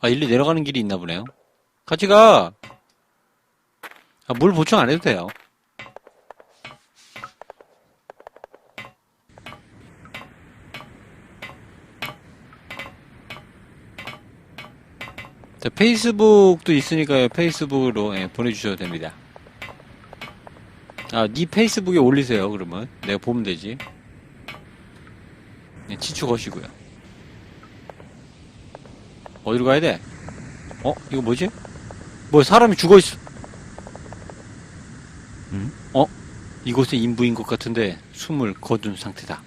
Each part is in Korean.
아, 일리 내려가는 길이 있나 보네요. 같이 가! 아, 물 보충 안 해도 돼요. 자, 페이스북도 있으니까요. 페이스북으로 예, 보내주셔도 됩니다. 아, 네 페이스북에 올리세요. 그러면 내가 보면 되지. 네, 치추 거시고요. 어디로 가야 돼? 어? 이거 뭐지? 뭐 사람이 죽어 있어? 음? 어? 이곳은 인부인 것 같은데 숨을 거둔 상태다.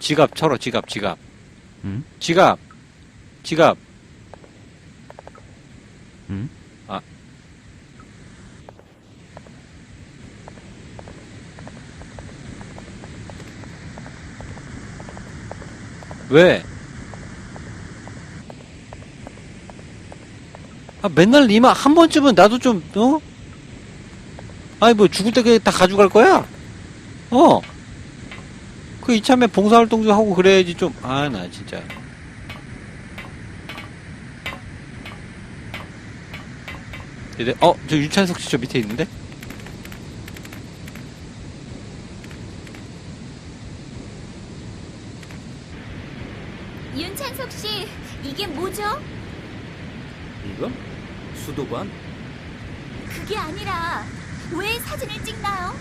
지갑 철어 지갑 지갑. 응? 지갑 지갑. 응? 아. 왜? 아, 맨날 니마 한 번쯤은 나도 좀, 어? 아니, 뭐, 죽을 때 그냥 다 가져갈 거야? 어. 그 이참에 봉사활동 좀 하고 그래야지 좀, 아, 나 진짜. 이래, 어, 저 유찬석 씨 저 밑에 있는데? 윤찬석 씨, 이게 뭐죠? 수도관? 그게 아니라 왜 사진을 찍나요?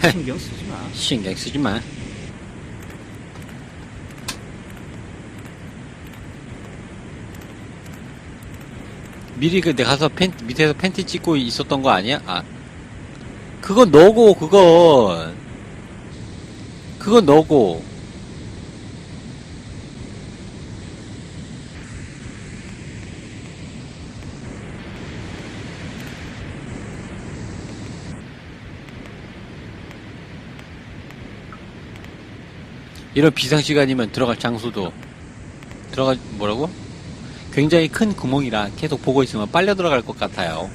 신경 쓰지 마. 신경 쓰지 마. 미리 그 내가 가서 팬 밑에서 팬티 찍고 있었던 거 아니야? 아. 그건 너고 그건 그건 너고 이런 비상시간이면 들어갈 장소도 들어가 뭐라고? 굉장히 큰 구멍이라 계속 보고 있으면 빨려 들어갈 것 같아요.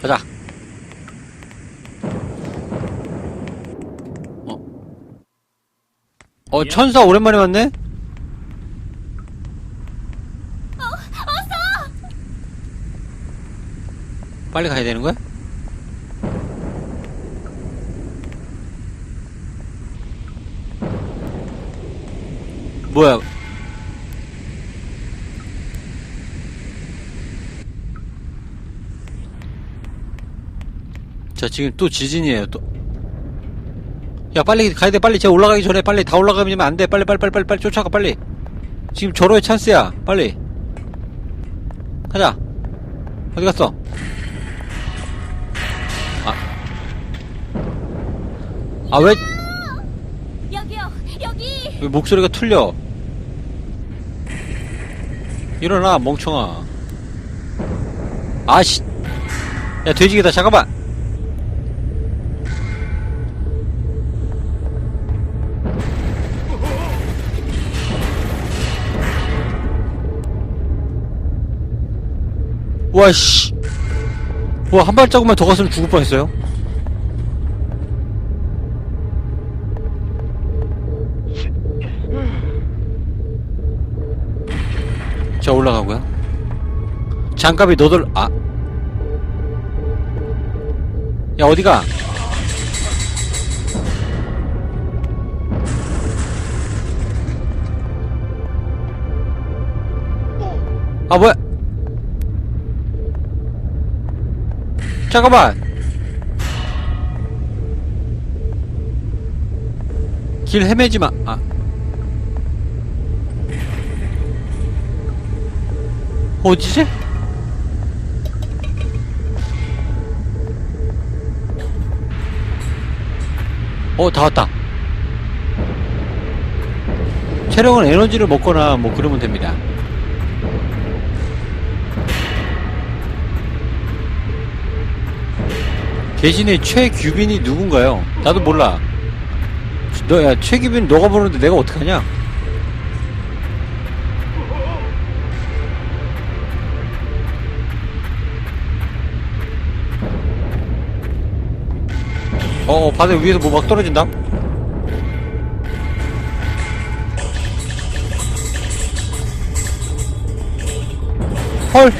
가자. 어. 어, 천사 오랜만에 왔네? 빨리 가야 되는 거야? 뭐야? 자, 지금 또 지진이에요, 또. 야, 빨리 가야 돼, 빨리. 제가 올라가기 전에 빨리 다 올라가면 안 돼. 빨리, 빨리, 빨리, 빨리, 빨리 쫓아가, 빨리. 지금 절호의 찬스야, 빨리. 가자. 어디 갔어? 아. 아, 왜, 여기요, 여기. 왜 목소리가 틀려? 일어나, 멍청아. 아씨. 야, 돼지기다, 잠깐만. 와, 씨. 와, 한 발자국만 더 갔으면 죽을 뻔했어요. 자, 올라가고요. 장갑이 너들, 아. 야, 어디가? 아, 뭐야? 잠깐만! 길 헤매지 마, 아. 어디지? 어, 다 왔다. 체력은 에너지를 먹거나 뭐 그러면 됩니다. 대신에 최규빈이 누군가요? 나도 몰라. 너야 최규빈 너가 보는데 내가 어떡하냐? 바닥 위에서 뭐 막 떨어진다? 헐!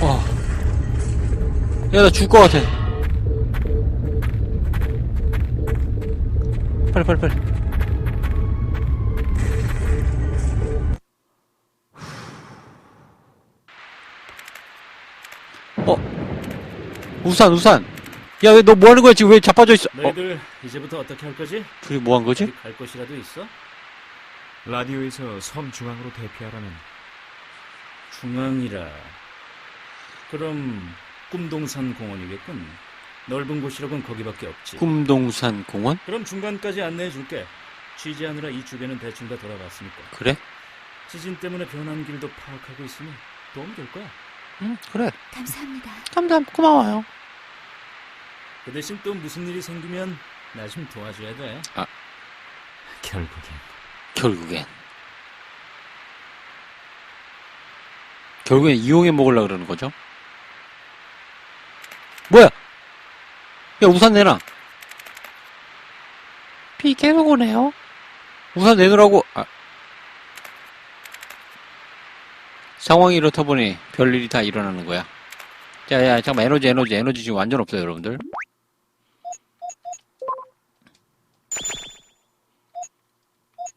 와. 야, 나 죽을 것 같아. 빨리, 빨리, 빨리. 우산, 우산. 야, 왜 너 뭐 하는 거야? 지금 왜 자빠져 있어? 어? 너희들 이제부터 어떻게 할 거지? 둘이 뭐한 거지? 어디 갈 곳이라도 있어? 라디오에서 섬 중앙으로 대피하라는 중앙이라. 그럼 꿈동산 공원이겠군. 넓은 곳이라곤 거기밖에 없지. 꿈동산 공원? 그럼 중간까지 안내해 줄게. 취재하느라 이 주변은 대충 다 돌아봤으니까. 그래? 지진 때문에 변한 길도 파악하고 있으니 도움 될 거야. 응, 그래. 감사합니다. 감사, 고마워요. 그 대신 또 무슨 일이 생기면 나 좀 도와줘야 돼. 결국엔 결국엔. 결국엔 이용해 먹으려 그러는 거죠? 뭐야? 야, 우산 내놔. 비 계속 오네요. 우산 내놓으라고, 아. 상황이 이렇다 보니 별일이 다 일어나는 거야. 자, 야, 잠깐만, 에너지, 에너지, 에너지 지금 완전 없어요, 여러분들.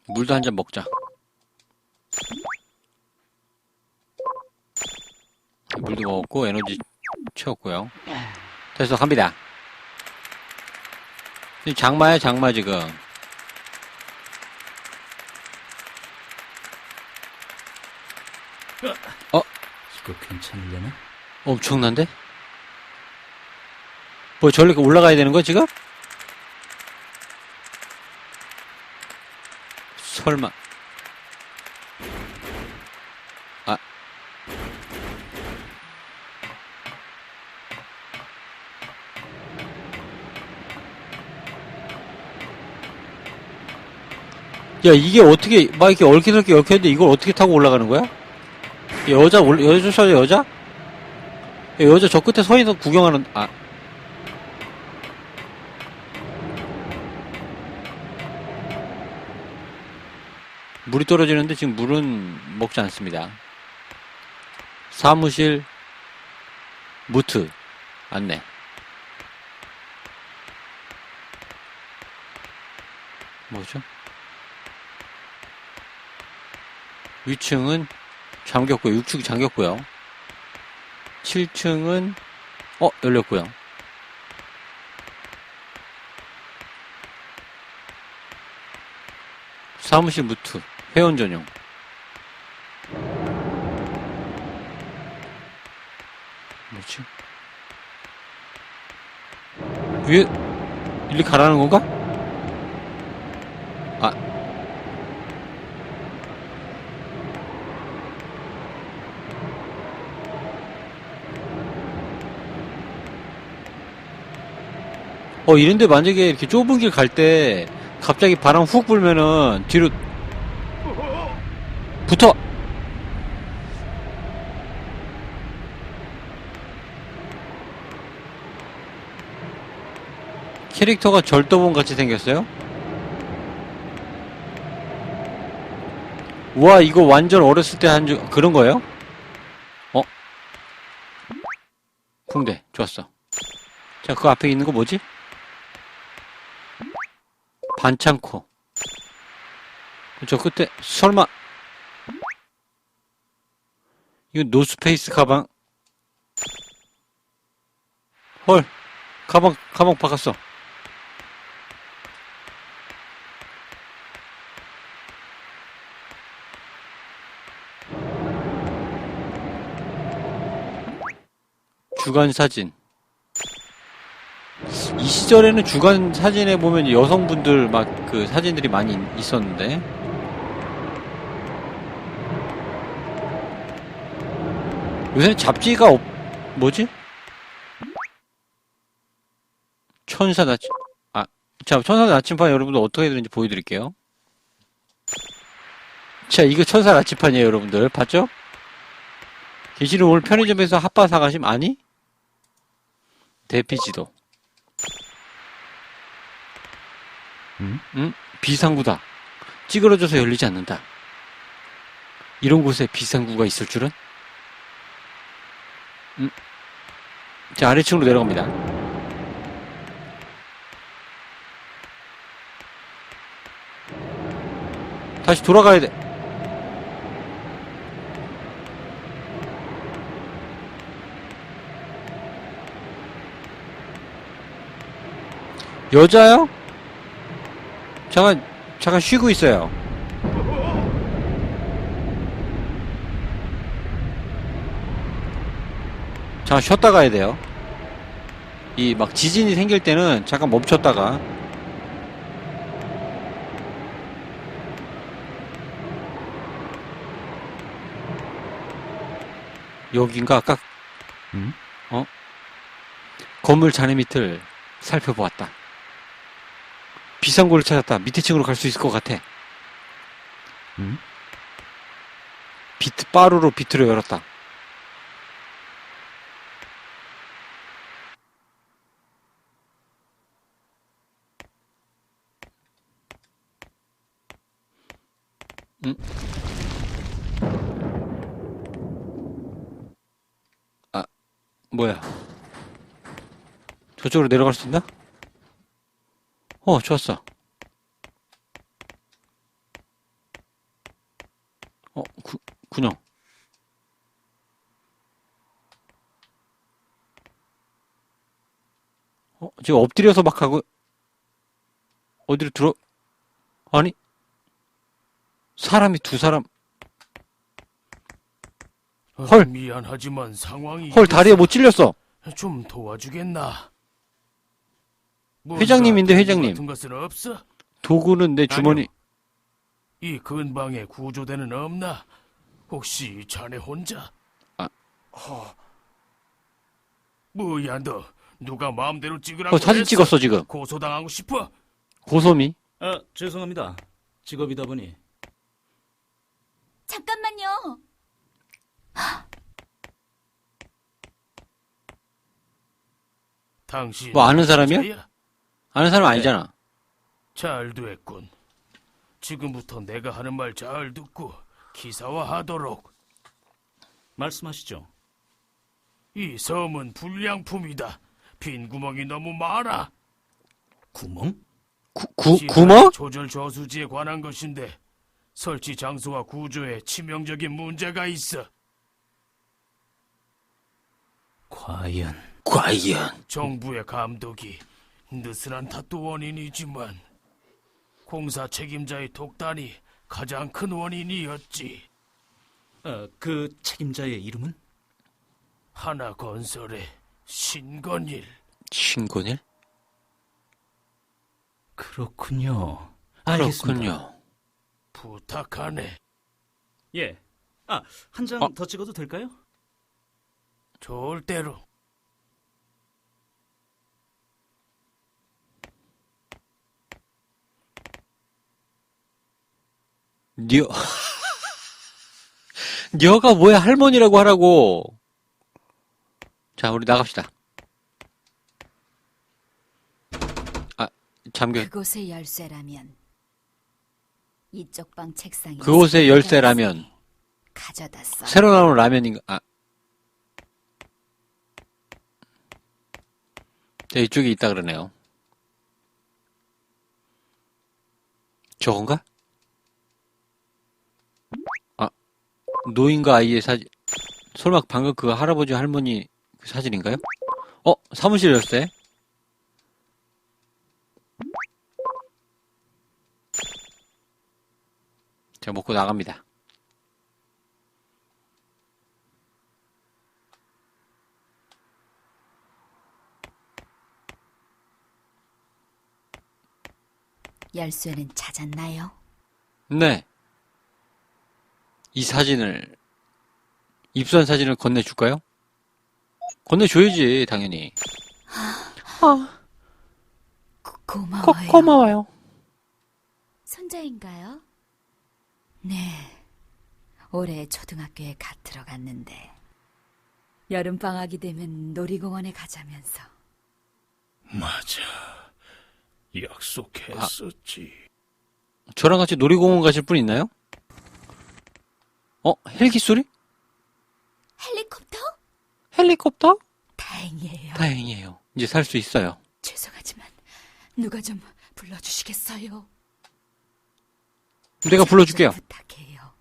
물도 한 잔 먹자. 물도 먹었고 에너지 채웠고요. 됐어 갑니다. 장마야 장마 지금. 이거 괜찮으려나? 엄청난데? 뭐 저리 올라가야 되는 거야 지금? 설마 아 야, 이게 어떻게, 막 이렇게 얽히설키 얽혔는데 이걸 어떻게 타고 올라가는 거야? 여자, 올- 여자, 여자? 야, 여자 저 끝에 서 있는 구경하는 아 물이 떨어지는데 지금 물은 먹지 않습니다. 사무실 무트 안내 뭐죠? 위층은 잠겼고요. 6층이 잠겼고요. 7층은 어 열렸고요. 사무실 무트 회원 전용. 뭐지? 위에 일리 가라는 건가? 어, 이런데 만약에 이렇게 좁은 길 갈 때 갑자기 바람 훅 불면은 뒤로 붙어! 캐릭터가 절도본 같이 생겼어요? 우와, 이거 완전 어렸을 때한 줄, 그런 거예요? 어? 붕대, 좋았어. 자, 그 앞에 있는 거 뭐지? 반창고. 저 끝에, 설마, 이거 노스페이스 가방. 헐, 가방, 가방 바꿨어. 주간 사진. 이 시절에는 주간 사진에 보면 여성분들 막 그 사진들이 많이 있었는데. 요새는 잡지가 없, 뭐지? 천사 나침, 아, 자, 천사 나침판 여러분들 어떻게 되는지 보여드릴게요. 자, 이거 천사 나침판이에요, 여러분들. 봤죠? 계시는 오늘 편의점에서 핫바 사가심, 아니? 대피지도. 응? 응? 비상구다. 찌그러져서 열리지 않는다. 이런 곳에 비상구가 있을 줄은? 음. 자, 아래층으로 내려갑니다. 다시 돌아가야 돼. 여자요? 잠깐, 잠깐 쉬고 있어요. 잠깐 쉬었다 가야 돼요. 이 막 지진이 생길 때는 잠깐 멈췄다가 여긴가 아까 응? 어? 건물 잔해 밑을 살펴보았다. 비상구를 찾았다. 밑에 층으로 갈 수 있을 것 같아. 응? 비트 빠루로 비트로 열었다. 응? 아, 뭐야? 저쪽으로 내려갈 수 있나? 어, 좋았어. 어, 구, 군영. 어, 지금 엎드려서 막 하고, 어디로 들어, 아니, 사람이 두 사람, 헐. 어, 미안하지만 상황이 헐, 다리에 못 찔렸어. 좀 도와주겠나? 뭔가 회장님인데, 회장님. 같은 것은 없어? 도구는 내 주머니, 이 근방에 구조대는 없나? 혹시 자네 혼자? 아. 허. 뭐야 너 누가 마음대로 찍으라고 어, 사진 했어? 찍었어, 지금. 고소당하고 싶어? 고소미. 아, 죄송합니다. 직업이다 보니. 잠깐만요. 당신 뭐 아는 사람이야? 진짜야? 아는 사람 아니잖아. 잘 됐군. 지금부터 내가 하는 말 잘 듣고 기사화하도록. 말씀하시죠. 이 섬은 불량품이다. 빈 구멍이 너무 많아. 구멍? 구, 구, 구멍? 조절 저수지에 관한 것인데 설치 장소와 구조에 치명적인 문제가 있어. 과연. 과연. 정부의 감독이 느슨한 탓도 원인이지만 공사 책임자의 독단이 가장 큰 원인이었지. 아, 그 책임자의 이름은? 하나 건설의 신건일. 신곤일? 그렇군요. 알겠습니다. 그렇군요. 부탁하네. 예. 아, 한장 어? 더 찍어도 될까요? 좋을 대로. 녀, 녀가 뭐야, 할머니라고 하라고. 자, 우리 나갑시다. 아, 잠겨. 그곳의 열쇠라면 이쪽 방 책상에 그곳의 열쇠 라면 가져다 써. 새로 나온 라면인가? 아. 자, 이쪽에 있다 그러네요. 저건가? 노인과 아이의 사진. 설마 방금 그 할아버지 할머니 그 사진인가요? 어, 사무실 열쇠. 자, 먹고 나갑니다. 열쇠는 찾았나요? 네. 이 사진을, 입수한 사진을 건네줄까요? 건네줘야지, 당연히. 고, 고마워요. 고마워요. 손자인가요? 네. 올해 초등학교에 갓 들어갔는데 여름 방학이 되면 놀이공원에 가자면서 맞아. 약속했었지. 저랑 같이 놀이공원 가실 분 있나요? 어? 헬기 소리? 헬리콥터? 헬리콥터? 다행이에요. 다행이에요. 이제 살 수 있어요. 죄송하지만 누가 좀 불러주시겠어요? 내가 불러줄게요. 좀 부탁해요.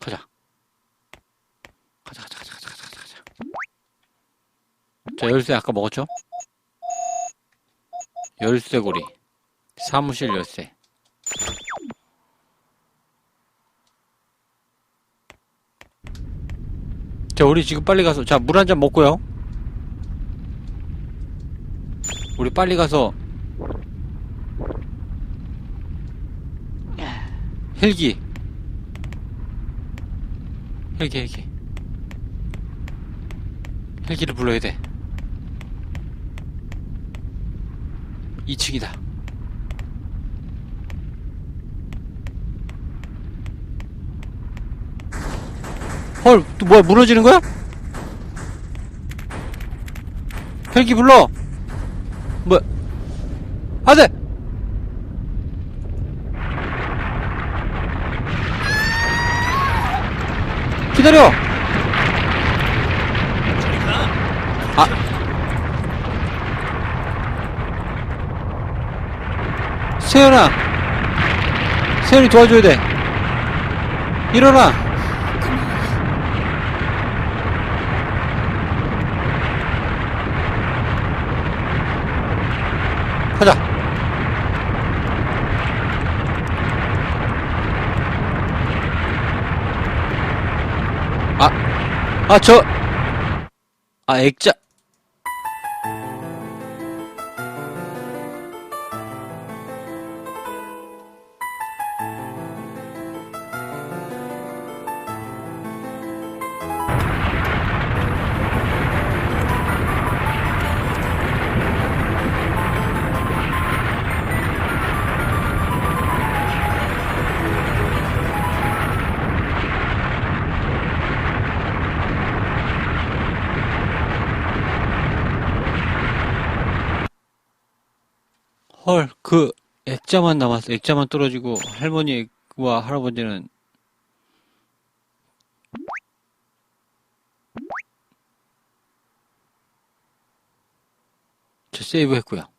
가자. 가자, 가자, 가자, 가자, 가자, 가자. 자, 열쇠 아까 먹었죠? 열쇠고리. 사무실 열쇠. 자, 우리 지금 빨리 가서, 자, 물 한 잔 먹고요. 우리 빨리 가서, 헬기. 헬기, 헬기. 헬기를 불러야 돼. 2층이다. 헐, 또 뭐야, 무너지는 거야? 헬기 불러! 뭐야? 안 돼! 기다려! 아. 세연아! 세연이 도와줘야 돼. 일어나! 가자! 아, 아, 저, 아, 액자. 헐, 그 액자만 남았어. 액자만 떨어지고 할머니와 할아버지는 저 세이브 했고요.